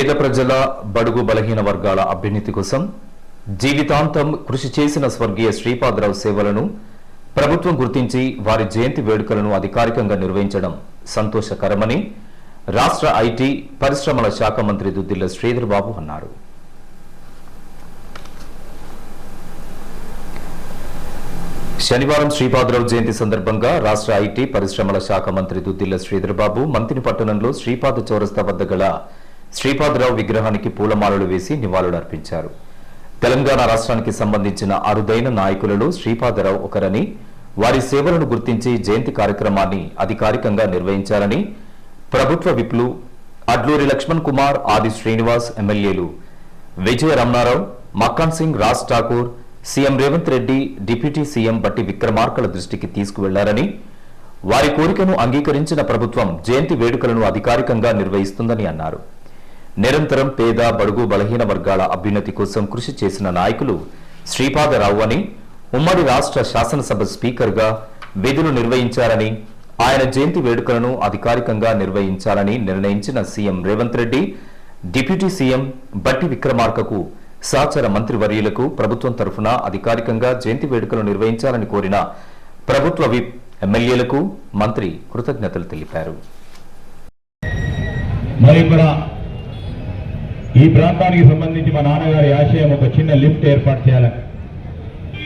పేద ప్రజల బడుగు బలహీన వర్గాల అభ్యున్నతి కోసం జీవితాంతం కృషి చేసిన స్వర్గీయ శ్రీపాదరావు సేవలను ప్రభుత్వం గుర్తించి వారి జయంతి వేడుకలను అధికారికంగా నిర్వహించడం సంతోషకరమని రాష్ట్ర ఐటీ పరిశ్రమల శాఖ మంత్రి దుద్దిల్ల శ్రీధర్ బాబు అన్నారు. శనివారం శ్రీపాదరావు జయంతి సందర్భంగా రాష్ట్ర ఐటీ పరిశ్రమల శాఖ మంత్రి దుద్దిల్ల శ్రీధర్ బాబు మంత్రి పట్టణంలో శ్రీపాద చౌరస్తా వద్ద గల శ్రీపాదరావు విగ్రహానికి పూలమాలలు వేసి నివాళులర్పించారు తెలంగాణ రాష్ట్రానికి సంబంధించిన అరుదైన నాయకులలో శ్రీపాదరావు ఒకరని వారి సేవలను గుర్తించి జయంతి కార్యక్రమాన్ని అధికారికంగా నిర్వహించాలని ప్రభుత్వ విప్లు అడ్లూరి లక్ష్మణ్ కుమార్ ఆది శ్రీనివాస్ ఎమ్మెల్యేలు Vijaya Ramana Rao Makkan Singh Raj Thakur CM Revanth Reddy deputy CM Batti విక్రమార్కల దృష్టికి తీసుకువెళ్ళారని వారి కోరికను అంగీకరించిన ప్రభుత్వం జయంతి వేడుకలను అధికారికంగా నిర్వహిస్తుందని అన్నారు. నిరంతరం పేద బడుగు బలహీన వర్గాల అభ్యున్నతి కోసం కృషి చేసిన నాయకులు శ్రీపాదరావు అని ఉమ్మడి రాష్ట్ర శాసనసభ స్పీకర్గా విధులు నిర్వహించారని ఆయన జయంతి వేడుకలను అధికారికంగా నిర్వహించాలని నిర్ణయించిన CM Revanth Reddy deputy CM Batti విక్రమార్కకు సహచర మంత్రివర్యులకు ప్రభుత్వం తరఫున అధికారికంగా జయంతి వేడుకలు నిర్వహించాలని కోరిన ప్రభుత్వ విప్ ఎమ్మెల్యేలకు మంత్రి కృతజ్ఞతలు తెలిపారు. ఈ ప్రాంతానికి సంబంధించి మా నాన్నగారి ఆశయం ఒక చిన్న లిఫ్ట్ ఏర్పాటు చేయాలి.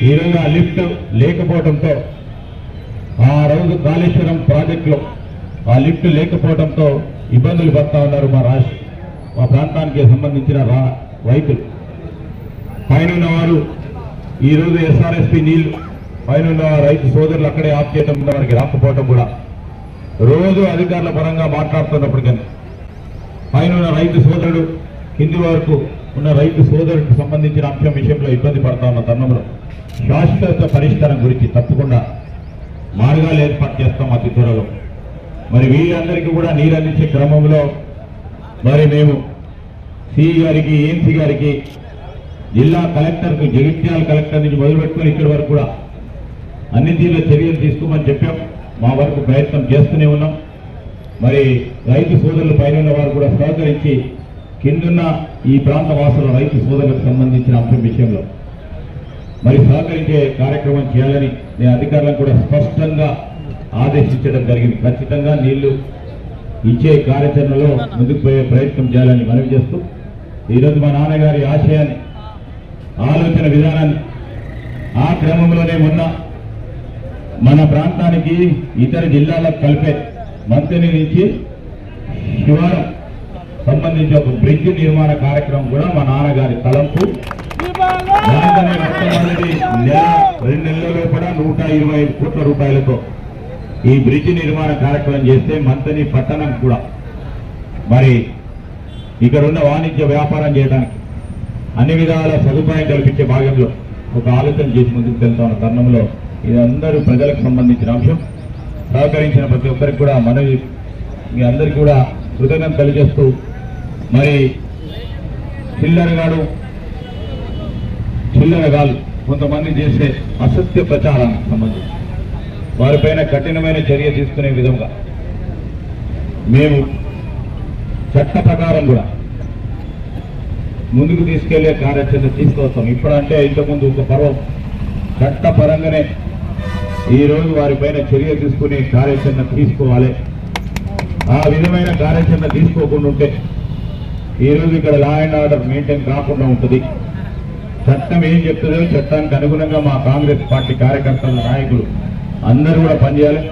ఈరోజు ఆ లిఫ్ట్ లేకపోవడంతో ఆ రోజు కాళేశ్వరం ప్రాజెక్టులో ఆ లిఫ్ట్ లేకపోవడంతో ఇబ్బందులు పడతా ఉన్నారు మా రాష్ట్ర మా ప్రాంతానికి సంబంధించిన రా రైతులు పైన ఉన్నవారు ఈరోజు ఎస్ఆర్ఎస్పి నీళ్ళు పైన ఉన్న రైతు సోదరులు అక్కడే ఆఫ్ చేయడం వల్ల వారికి రాకపోవడం కూడా. రోజు అధికారుల పరంగా మాట్లాడుతున్నప్పటికీ పైన రైతు సోదరుడు కింది వరకు ఉన్న రైతు సోదరుడికి సంబంధించిన అంశం విషయంలో ఇబ్బంది పడతా ఉన్న తరుణంలో శాశ్వత పరిష్కారం గురించి తప్పకుండా మార్గాలు ఏర్పాటు చేస్తాం అతి త్వరలో. మరి వీళ్ళందరికీ కూడా నీరు అందించే క్రమంలో మరి మేము సిఈ గారికి ఏఎంసీ గారికి జిల్లా కలెక్టర్కు జగిత్యాల కలెక్టర్ నుంచి మొదలుపెట్టుకుని ఇక్కడి వరకు కూడా అన్ని తీరుల చర్యలు తీసుకోమని చెప్పాం. మా వరకు ప్రయత్నం చేస్తూనే ఉన్నాం. మరి రైతు సోదరులు పైన ఉన్న వారు కూడా సహకరించి కిందున్న ఈ ప్రాంత వాసుల రైతు సోదరులకు సంబంధించిన అంశం విషయంలో మరి సహకరించే కార్యక్రమం చేయాలని నేను అధికారులను కూడా స్పష్టంగా ఆదేశించడం జరిగింది. ఖచ్చితంగా నీళ్ళు ఇచ్చే కార్యాచరణలో ముందుకు పోయే ప్రయత్నం చేయాలని మనవి చేస్తూ ఈరోజు మా నాన్నగారి ఆశయాన్ని ఆలోచన విధానాన్ని ఆ క్రమంలోనే మొన్న మన ప్రాంతానికి ఇతర జిల్లాలకు కలిపే మంత్రి నుంచి శివారం సంబంధించి ఒక బ్రిడ్జ్ నిర్మాణ కార్యక్రమం కూడా మా నాన్నగారి తలంపు. నెల రెండు నెలల్లో కూడా నూట ఇరవై ఐదు కోట్ల రూపాయలతో ఈ బ్రిడ్జ్ నిర్మాణ కార్యక్రమం చేస్తే మంతని పట్టణం కూడా. మరి ఇక్కడ ఉన్న వాణిజ్య వ్యాపారం చేయడానికి అన్ని విధాల సదుపాయం కల్పించే భాగంలో ఒక ఆలోచన చేసి ముందుకు వెళ్తా ఉన్న తరుణంలో ఇది అందరూ ప్రజలకు సంబంధించిన అంశం. సహకరించిన ప్రతి ఒక్కరికి కూడా మనవి మీ అందరికీ కూడా కృతజ్ఞత తెలియజేస్తూ మరి చిల్లరగాడు చిల్లరగాలు కొంతమంది చేసే అసత్య ప్రచారానికి సంబంధించి. వారిపైన కఠినమైన చర్య తీసుకునే విధంగా. మేము చట్ట ప్రకారం కూడా ముందుకు తీసుకెళ్ళే కార్యాచరణ తీసుకొస్తాం. ఇప్పుడంటే ఇంతకుముందు ఒక పర్వం. చట్టపరంగానే ఈ రోజు వారిపైన చర్య తీసుకునే కార్యాచరణ తీసుకోవాలి. ఆ విధమైన కార్యాచరణ తీసుకోకుండా ఉంటే ఈ రోజు ఇక్కడ లా అండ్ ఆర్డర్ మెయింటైన్ కాకుండా ఉంటుంది. చట్టం ఏం చెప్తుందో చట్టానికి అనుగుణంగా మా కాంగ్రెస్ పార్టీ కార్యకర్తల నాయకులు అందరూ కూడా పనిచేయాలి.